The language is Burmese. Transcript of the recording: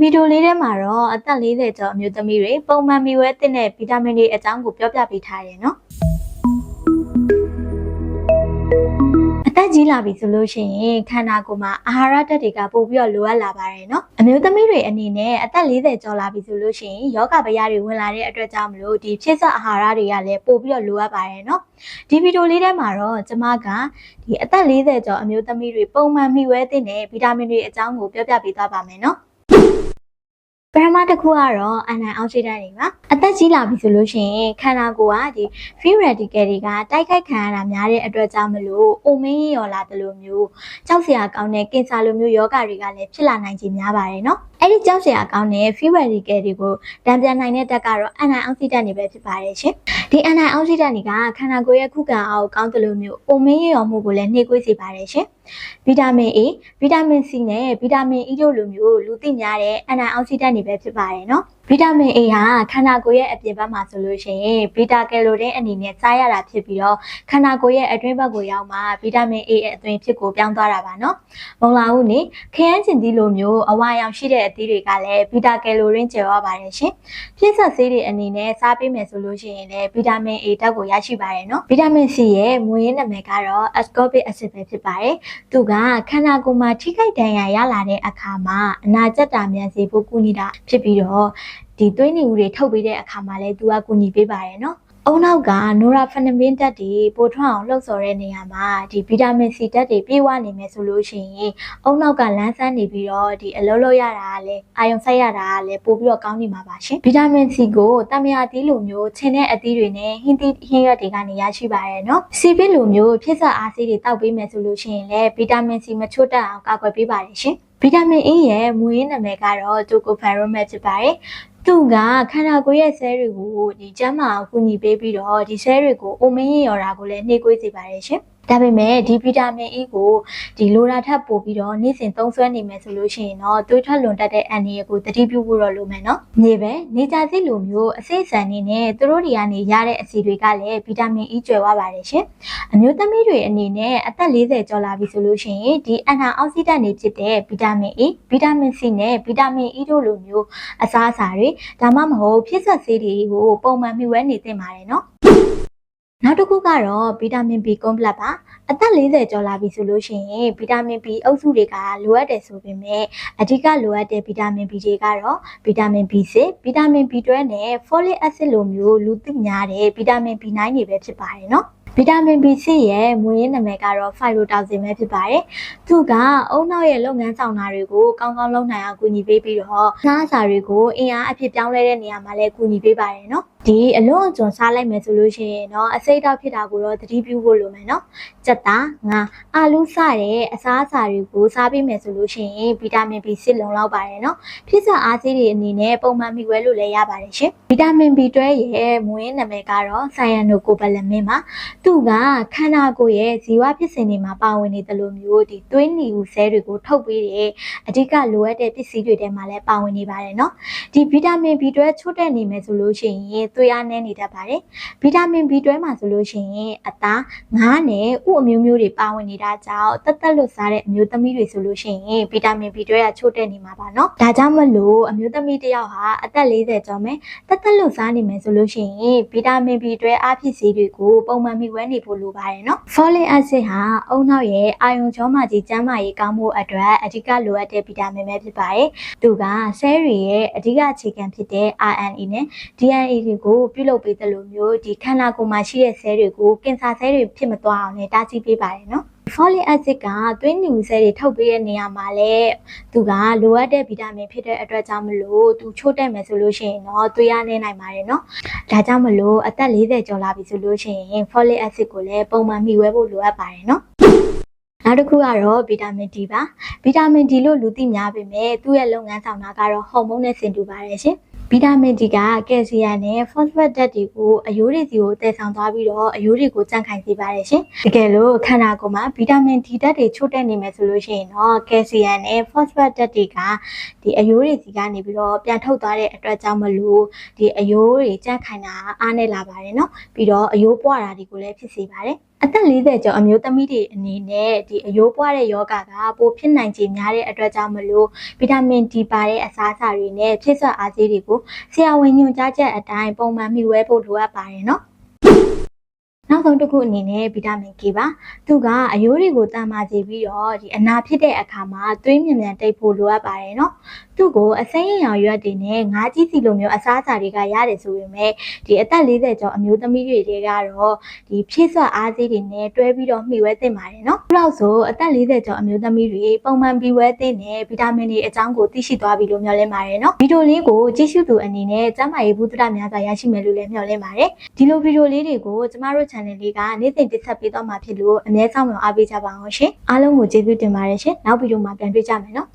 ဗီဒီယိုလေးထဲမှာတော့အသက်40ကျော်အမျိုးသမီးတွေပုံမှန်မီဝဲတဲ့ဗီတာမင်တွေအကြောင်းကိုပြောပြပေးထားတယ်နော်အသက်ကြီးလာပြီဆိုလို့ရှိရင်ခန္ဓာကိုယ်မှာအာဟာရဓာတ်တွေကပိုပြီးတော့လိုအပ်လာပါတယ်နော်အမျိုးသမီးတွေအနေနဲ့အသက်40ကျော်လာပြီဆိုလို့ရှိရင်ယောဂဗျာတွေဝင်လာတဲ့အတွက်ကြောင့်မလို့ဒီဖြစ်စအာဟာရတွေကလည်းပိုပြီးတော့လိုအပ်ပါတယ်နော်ဒီဗီဒီယိုလေးထဲမှာတော့ကျမကဒီအသက်40ကျော်အမျိုးသမီးတွေပုံမှန်မီဝဲတဲ့ဗီတာမင်တွေအကြောင်းကိုပြောပြပေးသွားပါမယ်နော် ပရမတစ်ခုကတော့အန်နိုင်အောက်ဆီဒန့်တွေပါအသက်ကြီးလာပြီဆိုလို့ရှိရင်ခန္ဓာကိုယ်ကဒီ free radical တွေကတိုက်ခိုက်ခံရတာများတဲ့အတွက်ကြောင့်မလို့အိုမင်းရော်လာတယ်လို့မျိုးကြောက်စရာကောင်းတဲ့ကင်ဆာလိုမျိုးယောဂတွေကလည်းဖြစ်လာနိုင်ခြင်းများပါတယ်နော်အဲ့ဒီကြောက်စရာကောင်းတဲ့ free radical တွေကိုတံပြန်နိုင်တဲ့တက်ကတော့အန်နိုင်အောက်ဆီဒန့်တွေပဲဖြစ်ပါတယ်ရှင်ဒီအန်နိုင်အောက်ဆီဒန့်တွေကခန္ဓာကိုယ်ရဲ့ခုခံအားကိုကောင်းတယ်လို့မျိုးအိုမင်းရော်မှုကိုလည်းနှိကွေးစေပါတယ်ရှင်ဗီတာမင် A ဗီတာမင် C နဲ့ဗီတာမင် E တို့လိုမျိုးလူသိများတဲ့အန်နိုင်အောက်ဆီဒန့်တွေပဲဖြစ်ပါတယ်နော် ဗီတာမင် A ဟာခန္ဓာကိုယ်ရဲ့အပြင်ဘက်မှာဆိုလို့ရှိရင်ဘီတာကယ်လိုတင်းအနေနဲ့စားရတာဖြစ်ပြီးတော့ခန္ဓာကိုယ်ရဲ့အတွင်းဘက်ကိုရောက်မှဗီတာမင် A ရဲ့အသွင်ဖြစ်ကိုပြောင်းသွားတာပါနော်။မုံလာဦးနေခရမ်းကျင်သီးလိုမျိုးအဝါရောင်ရှိတဲ့အသီးတွေကလည်းဗီတာကယ်လိုတင်းကျယ်ဝပါတယ်ရှင်။ပြည့်စက်ဆေးတွေအနေနဲ့စားပေးမယ်ဆိုလို့ရှိရင်လည်းဗီတာမင် A ဓာတ်ကိုရရှိပါတယ်နော်။ဗီတာမင် C ရဲ့မွေးရင်းနာမည်ကတော့ ascorbic acid ပဲဖြစ်ပါတယ်။သူကခန္ဓာကိုယ်မှာထိခိုက်ဒဏ်ရာရလာတဲ့အခါမှာအနာကျက်တာမြန်စေဖို့ကူညီတာဖြစ်ပြီးတော့ဒီသွေးနေဦးတွေထုတ်ပေးတဲ့အခါမှာလည်းသူကကူညီပေးပါတယ်နော် အုံနောက်ကနိုရာဖနမင်းဓာတ်တွေပိုထွန်းအောင်လှုပ်ဆော်တဲ့နေရာမှာဒီဗီတာမင်စီဓာတ်တွေပြည့်ဝနေမယ်ဆိုလို့ရှိရင်အုံနောက်ကလန်းဆန်းနေပြီးတော့ဒီအလုံးလုံးရတာကလည်းအာယုံဆိုင်ရတာကလည်းပိုပြီးတော့ကောင်းနေမှာပါရှင်ဗီတာမင်စီကိုတမယာသီးလိုမျိုးခြင်တဲ့အသီးတွေနဲ့ဟင်းသီးဟင်းရွက်တွေကနေရရှိပါရဲ့နော်စီပစ်လိုမျိုးဖြစ်စအားဆေးတွေတောက်ပေးမယ်ဆိုလို့ရှိရင်လည်းဗီတာမင်စီမချို့တက်အောင်ကာကွယ်ပေးပါတယ်ရှင်ဗီတာမင် E ရဲ့မူရင်းနာမည်ကတော့တိုကိုဖန်ရိုမက်ဖြစ်ပါတယ် သူကခန္ဓာကိုယ်ရဲ့ဆဲတွေကိုဒီကျန်းမာအောင်ကူညီပေးပြီးတော့ဒီဆဲတွေကိုအိုမင်းရင်ရော်တာကိုလည်းနှိကွေးစေပါတယ်ရှင်။ ဒါပေမဲ့ဒီဗီတာမင် E ကိုဒီလိုရာထပ်ပို့ပြီးတော့နေ့စဉ်သုံးစွဲနေမယ်ဆိုလို့ရှိရင်တော့သွေးထွက်လွန်တတ်တဲ့အန်ဒီရကိုတတိပြုဖို့တော့လိုမယ်နော်။နေပဲနေကြစိလိုမျိုးအစိတ်ဆန်နေနဲ့သူတို့တွေကနေရတဲ့အစီတွေကလည်းဗီတာမင် E ကျွယ်ဝပါတယ်ရှင်။အမျိုးသမီးတွေအနေနဲ့အသက်40ကျော်လာပြီဆိုလို့ရှိရင်ဒီအန်နာအောက်ဆီဒန့်တွေဖြစ်တဲ့ဗီတာမင် E ဗီတာမင် C နဲ့ဗီတာမင် E တို့လိုမျိုးအစားအစာတွေဒါမှမဟုတ်ဖြစ်ဆက်ဆေးတွေကိုပုံမှန်မျှဝဲနေသင့်ပါတယ်နော် နောက်တစ်ခုကတော့ဗီတာမင် B ကွန်ပလက်ပါအသက်40ကျော်လာပြီဆိုလို့ရှိရင်ဗီတာမင် B အုပ်စုတွေကလိုအပ်တယ်ဆိုပေမဲ့အဓိကလိုအပ်တဲ့ဗီတာမင် B တွေကတော့ဗီတာမင် B6 ဗီတာမင် B12 နဲ့ folic acid လိုမျိုးလူသိများတဲ့ဗီတာမင် B9 တွေပဲဖြစ်ပါတယ်နော်ဗီတာမင် B6 ရဲ့မွေးရင်းနာမည်ကတော့ phytoxin ပဲဖြစ်ပါတယ်။သူကအုံနောက်ရဲ့လုပ်ငန်းဆောင်တာတွေကိုကောင်းကောင်းလုပ်နိုင်အောင်ကူညီပေးပြီးတော့ငါးစာတွေကိုအင်အားအဖြစ်ပြောင်းလဲတဲ့နေရာမှာလည်းကူညီပေးပါတယ်နော်။ ဒီအလွန်အကျွံစားလိုက်မယ်ဆိုလို့ရှိရင်တော့အစိတ်တော့ဖြစ်တာကိုတော့သတိပြုဖို့လိုမယ်နော်။ကြက်သားငါအာလူးစတဲ့အစားအစာတွေကိုစားပေးမယ်ဆိုလို့ရှိရင်ဗီတာမင် B6 လုံလောက်ပါတယ်နော်။ဖြစ်စအားဆေးတွေအနေနဲ့ပုံမှန်မိဝဲလို့လည်းရပါတယ်ရှင်။ဗီတာမင် B12 ရဲ့မွေးနာမည်ကတော့ cyanocobalamin ပါ။သူကခန္ဓာကိုယ်ရဲ့ဇီဝဖြစ်စဉ်တွေမှာပါဝင်နေတယ်လို့မျိုးဒီသွေးနီဦးဆဲတွေကိုထုတ်ပေးတဲ့အဓိကလိုအပ်တဲ့ပစ္စည်းတွေထဲမှာလည်းပါဝင်နေပါတယ်နော်။ဒီဗီတာမင် B12 ချို့တဲ့နေမယ်ဆိုလို့ရှိရင်သွေးအားနည်းနေတတ်ပါတယ်။ဗီတာမင် B12 မှာဆိုလို့ရှိရင်အသားငါးနဲ့ဥအမျိုးမျိုးတွေပါဝင်နေတာကြောင့်တက်တက်လွတ်စားတဲ့အမျိုးသမီးတွေဆိုလို့ရှိရင်ဗီတာမင် B12 ကချို့တဲ့နေမှာပါနော်။ဒါကြောင့်မလို့အမျိုးသမီးတစ်ယောက်ဟာအသက်40ကျော်မယ်တက်တက်လွတ်စားနေမယ်ဆိုလို့ရှိရင်ဗီတာမင် B12 အားဖြစ်စေတွေကိုပုံမှန်မိဝဲနေဖို့လိုပါတယ်နော်။ folic acid ဟာအုံနောက်ရဲ့အာယုံချောမကြီးကျန်းမာရေးကောင်းမှုအတွက်အဓိကလိုအပ်တဲ့ဗီတာမင်ပဲဖြစ်ပါတယ်။သူကဆဲရီရဲ့အဓိကအခြေခံဖြစ်တဲ့ RNA နဲ့ DNA တွေကိုပြုလုပ်ပေးတယ်လို့မျိုးဒီခန္ဓာကိုယ်မှာရှိတဲ့ဆဲတွေကိုကင်ဆာဆဲတွေဖြစ်မသွားအောင်လည်းတားဆီးပေးပါတယ်နော် folic acid ကသွေးနူဆဲတွေထုတ်ပေးတဲ့နေရာမှာလည်းသူကလိုအပ်တဲ့ဗီတာမင်ဖြစ်တဲ့အတွက်ကြောင့်မလို့သူချို့တက်မယ်ဆိုလို့ရှိရင်တော့သွေးရနေနိုင်ပါတယ်နော်။ဒါကြောင့်မလို့အသက်40ကျော်လာပြီဆိုလို့ရှိရင် folic acid ကိုလည်းပုံမှန်မှီဝဲဖို့လိုအပ်ပါတယ်နော်။နောက်တစ်ခုကတော့ဗီတာမင် D ပါဗီတာမင် D လို့လူသိများပေမဲ့သူ့ရဲ့လုပ်ငန်းဆောင်တာကတော့ဟော်မုန်းနဲ့ဆင်တူပါတယ်ရှင် ဗီတာမင် D ကကယ်လ်ဆီယမ်နဲ့ဖော့စဖတ်ဓာတ်တွေကိုအယိုးတွေစီကိုတည်ဆောင်သွားပြီးတော့အယိုးတွေကိုကြန့်ခိုင်စေပါတယ်ရှင်တကယ်လို့ခန္ဓာကိုယ်မှာဗီတာမင် D ဓာတ်တွေချို့တဲ့နေမယ်ဆိုလို့ရှိရင်တော့ကယ်လ်ဆီယမ်နဲ့ဖော့စဖတ်ဓာတ်တွေကဒီအယိုးတွေစီကနေပြီးတော့ပြန်ထုတ်သွားတဲ့အတွက်ကြောင့်မလို့ဒီအယိုးတွေကြန့်ခိုင်တာအားနေလာပါတယ်နော်ပြီးတော့အယိုးပွားတာတွေကိုလည်းဖြစ်စေပါတယ် အသက်40ကျော်အမျိုးသမီးတွေအနေနဲ့ဒီအယိုးပွားတဲ့ယောဂကပိုဖြစ်နိုင်ခြေများတဲ့အတွက်ကြောင့်မလို့ဗီတာမင် D ပါတဲ့အစားအစာတွေနဲ့ဖြည့်စွက်အားဆေးတွေကိုဆရာဝန်ညွှန်ကြားချက်အတိုင်းပုံမှန်မျှဝဲဖို့လိုအပ်ပါတယ်နော်နောက်ဆုံးတစ်ခုအနေနဲ့ဗီတာမင် K ပါသူကအယိုးတွေကိုတန်မာစေပြီးတော့ဒီအနာဖြစ်တဲ့အခါမှာသွေးမြန်မြန်တိတ်ဖို့လိုအပ်ပါတယ်နော် သူ့ကိုအစိမ်းရောင်ရွက်တွေနဲ့ငါးကြီးစီလိုမျိုးအစားအစာတွေကရတယ်ဆိုပေမဲ့ဒီအသက်40ကျော်အမျိုးသမီးတွေတွေကတော့ဒီဖြည့်ဆွတ်အားသေးတွေနဲ့တွဲပြီးတော့မှီဝဲသင့်ပါတယ်နော်။နောက်ဆိုအသက်40ကျော်အမျိုးသမီးတွေပုံမှန်ပြီးဝဲသင့်တဲ့ဗီတာမင်တွေအကြောင်းကိုသိရှိသွားပြီလို့မျှော်လင့်ပါတယ်နော်။ဗီဒီယိုလေးကိုကြည့်ရှုသူအနေနဲ့ကျန်းမာရေးဘုဒ္ဓများစွာရရှိမယ်လို့လည်းမျှော်လင့်ပါတယ်။ဒီလိုဗီဒီယိုလေးတွေကိုကျမတို့ channel လေးကနေ့စဉ်တင်ဆက်ပေးသွားမှာဖြစ်လို့အနည်းဆုံးအားပေးကြပါအောင်ရှင်။အားလုံးကိုကျေးဇူးတင်ပါတယ်ရှင်။နောက်ဗီဒီယိုမှာပြန်တွေ့ကြမယ်နော်။